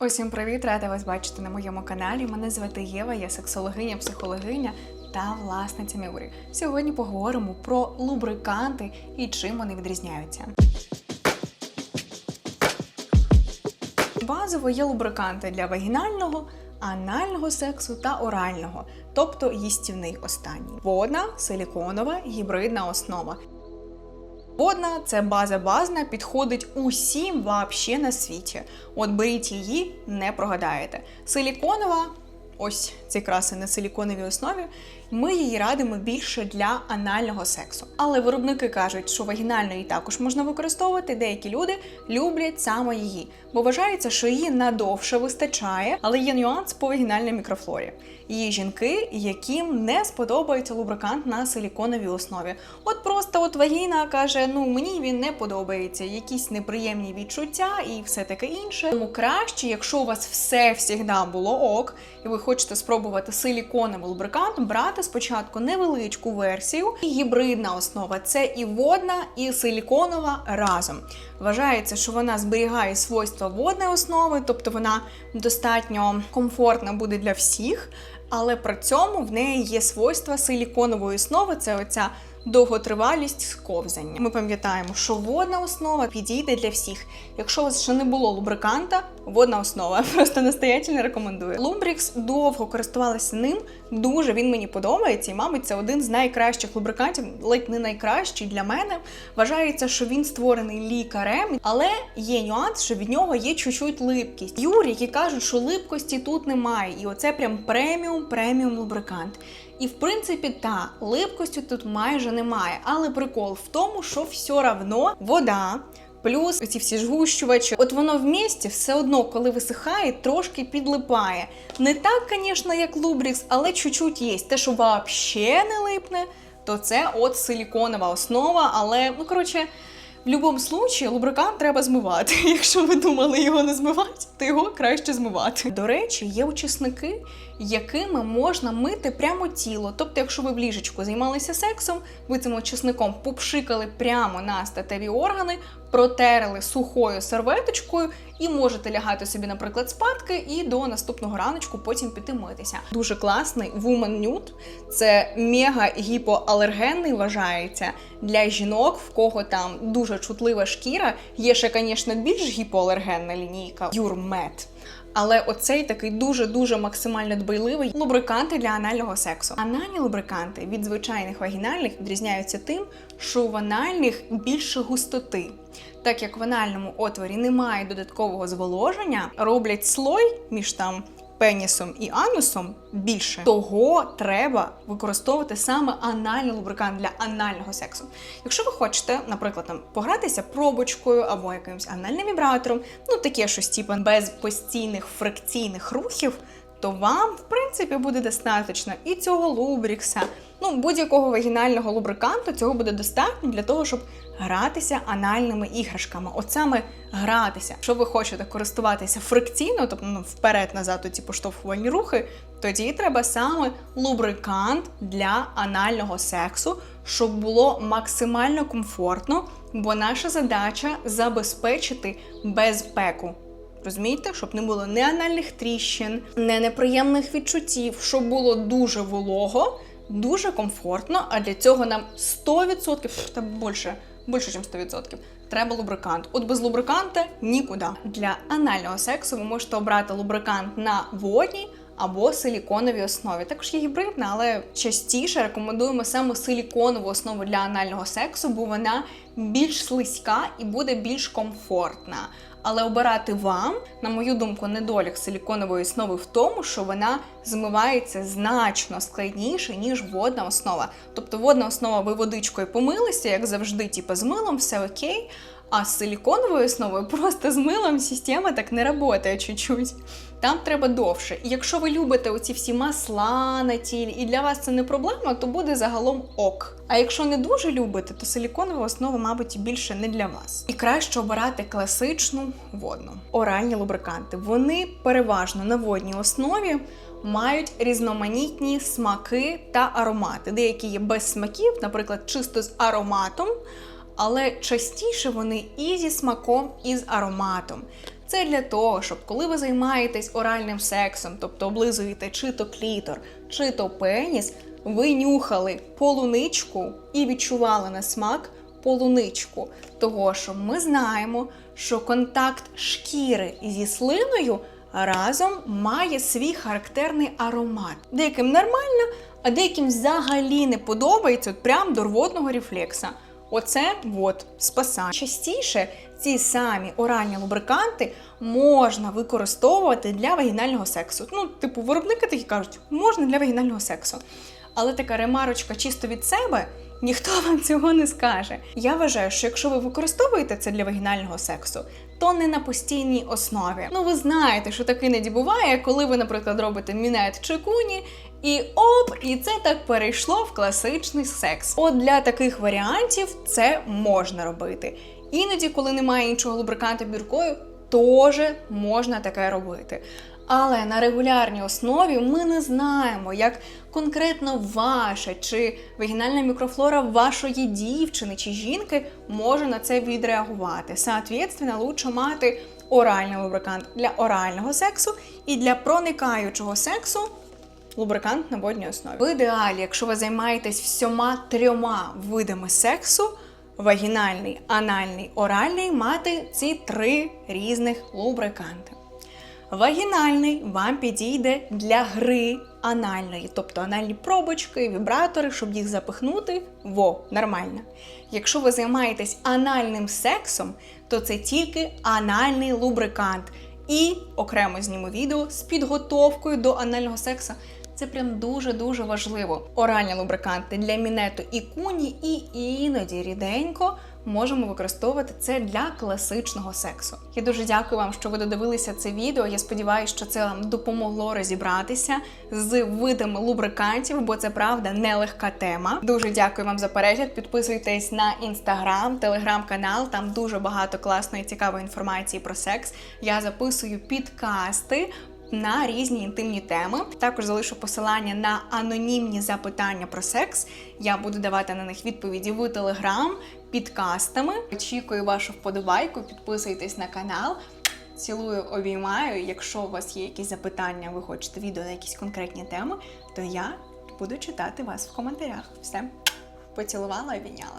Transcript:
Усім привіт! Рада вас бачити на моєму каналі. Мене звати Єва, я сексологиня, психологиня та власниця Міурі. Сьогодні поговоримо про лубриканти і чим вони відрізняються. Базово є лубриканти для вагінального, анального сексу та орального, тобто їстівний останній. Водна, силіконова, гібридна основа. Водна це база базна, підходить усім вообще на світі. От беріть її, не прогадаєте. Силіконова, ось ці краси на силіконовій основі. Ми її радимо більше для анального сексу. Але виробники кажуть, що вагінальної також можна використовувати. Деякі люди люблять саме її, бо вважається, що її надовше вистачає, але є нюанс по вагінальній мікрофлорі. Є жінки, яким не сподобається лубрикант на силіконовій основі. От просто от вагіна каже: ну мені він не подобається, якісь неприємні відчуття і все таке інше. Тому краще, якщо у вас все всігда було ок, і ви хочете спробувати силіконовий лубрикант, брати спочатку невеличку версію. І гібридна основа це і водна, і силіконова разом. Вважається, що вона зберігає свойства водної основи, тобто вона достатньо комфортна буде для всіх, але при цьому в неї є свойства силіконової основи. Це оця довготривалість сковзання. Ми пам'ятаємо, що водна основа підійде для всіх. Якщо у вас ще не було лубриканта, водна основа. Просто настоятельно рекомендую. Лубрікс довго користувалася ним. Дуже він мені подобається, і, мабуть, це один з найкращих лубрикантів, ледь не найкращий для мене. Вважається, що він створений лікарем, але є нюанс, що від нього є чуть-чуть липкість. Юрі, які кажуть, що липкості тут немає, і оце прям преміум, преміум лубрикант. І в принципі, та липкості тут майже немає. Але прикол в тому, що все равно вода. Плюс ці всі жгущувачі, от воно в місті все одно, коли висихає, трошки підлипає. Не так, звісно, як Лубрікс, але чуть-чуть є. Те, що взагалі не липне, то це от силіконова основа. Але, ну коротше, в будь-якому случаї лубрикант треба змивати. Якщо ви думали його не змивати, то його краще змивати. До речі, є учасники, якими можна мити прямо тіло. Тобто, якщо ви в ліжечку займалися сексом, ви цим очисником попшикали прямо на статеві органи, протерли сухою серветочкою і можете лягати собі, наприклад, спадки, і до наступного раночку потім піти митися. Дуже класний Woman Nude. Це мега гіпоалергенний вважається для жінок, в кого там дуже чутлива шкіра. Є ще, звісно, більш гіпоалергенна лінійка Юрмед. Але оцей такий дуже-дуже максимально дбайливий лубриканти для анального сексу. Анальні лубриканти від звичайних вагінальних відрізняються тим, що в анальних більше густоти. Так як в анальному отворі немає додаткового зволоження, роблять слой між там пенісом і анусом більше, того треба використовувати саме анальний лубрикант для анального сексу. Якщо ви хочете, наприклад, там погратися пробочкою або якимось анальним вібратором, ну таке щось типу без постійних фрикційних рухів. То вам, в принципі, буде достатньо і цього лубрікса, ну будь-якого вагінального лубриканту цього буде достатньо для того, щоб гратися анальними іграшками. От саме гратися. Якщо ви хочете користуватися фрикційно, тобто ну, вперед-назад ці поштовхувальні рухи, тоді треба саме лубрикант для анального сексу, щоб було максимально комфортно, бо наша задача забезпечити безпеку. Розумієте, щоб не було ні анальних тріщин, не неприємних відчуттів, щоб було дуже волого, дуже комфортно. А для цього нам 100%, та більше, більше, ніж 100%, треба лубрикант. От без лубриканта нікуди. Для анального сексу ви можете обрати лубрикант на водній або силіконовій основі. Також є гібридна, але частіше рекомендуємо саме силіконову основу для анального сексу, бо вона більш слизька і буде більш комфортна. Але обирати вам, на мою думку, недолік силіконової основи в тому, що вона змивається значно складніше, ніж водна основа. Тобто водна основа ви водичкою помилися, як завжди, типу з милом, все окей. А з силіконовою основою просто з милом система так не працює чуть-чуть. Там треба довше. І якщо ви любите оці всі масла на тілі, і для вас це не проблема, то буде загалом ок. А якщо не дуже любите, то силіконова основа, мабуть, більше не для вас. І краще обирати класичну водну. Оральні лубриканти. Вони переважно на водній основі. Мають різноманітні смаки та аромати. Деякі є без смаків, наприклад, чисто з ароматом, але частіше вони і зі смаком, і з ароматом. Це для того, щоб коли ви займаєтесь оральним сексом, тобто облизуєте чи то клітор, чи то пеніс, ви нюхали полуничку і відчували на смак полуничку. Того, що ми знаємо, що контакт шкіри зі слиною разом має свій характерний аромат. Деяким нормально, а деяким взагалі не подобається прям до рвотного рефлекса. Оце от спасає. Частіше ці самі оральні лубриканти можна використовувати для вагінального сексу. Ну, типу, виробники такі кажуть, можна для вагінального сексу. Але така ремарочка чисто від себе, ніхто вам цього не скаже. Я вважаю, що якщо ви використовуєте це для вагінального сексу, то не на постійній основі. Ну, ви знаєте, що таке іноді буває, коли ви, наприклад, робите мінет чи куні, і оп, і це так перейшло в класичний секс. От для таких варіантів це можна робити. Іноді, коли немає іншого лубриканта під рукою, теж можна таке робити. Але на регулярній основі ми не знаємо, як конкретно ваша чи вагінальна мікрофлора вашої дівчини чи жінки може на це відреагувати. Соответственно, лучше мати оральний лубрикант для орального сексу і для проникаючого сексу лубрикант на водній основі. В ідеалі, якщо ви займаєтесь всіма трьома видами сексу, вагінальний, анальний, оральний, мати ці три різних лубриканти. Вагінальний вам підійде для гри анальної, тобто анальні пробочки, вібратори, щоб їх запихнути. Во, нормально. Якщо ви займаєтесь анальним сексом, то це тільки анальний лубрикант. І окремо зніму відео з підготовкою до анального сексу. Це прям дуже-дуже важливо. Оральні лубриканти для мінету і куні, і іноді ріденько можемо використовувати це для класичного сексу. Я дуже дякую вам, що ви додивилися це відео. Я сподіваюся, що це вам допомогло розібратися з видами лубрикантів, бо це правда нелегка тема. Дуже дякую вам за перегляд. Підписуйтесь на інстаграм, телеграм-канал. Там дуже багато класної цікавої інформації про секс. Я записую підкасти на різні інтимні теми. Також залишу посилання на анонімні запитання про секс. Я буду давати на них відповіді в Телеграм підкастами. Очікую вашу вподобайку, підписуйтесь на канал. Цілую, обіймаю. Якщо у вас є якісь запитання, ви хочете відео на якісь конкретні теми, то я буду читати вас в коментарях. Все, поцілувала, обійняла.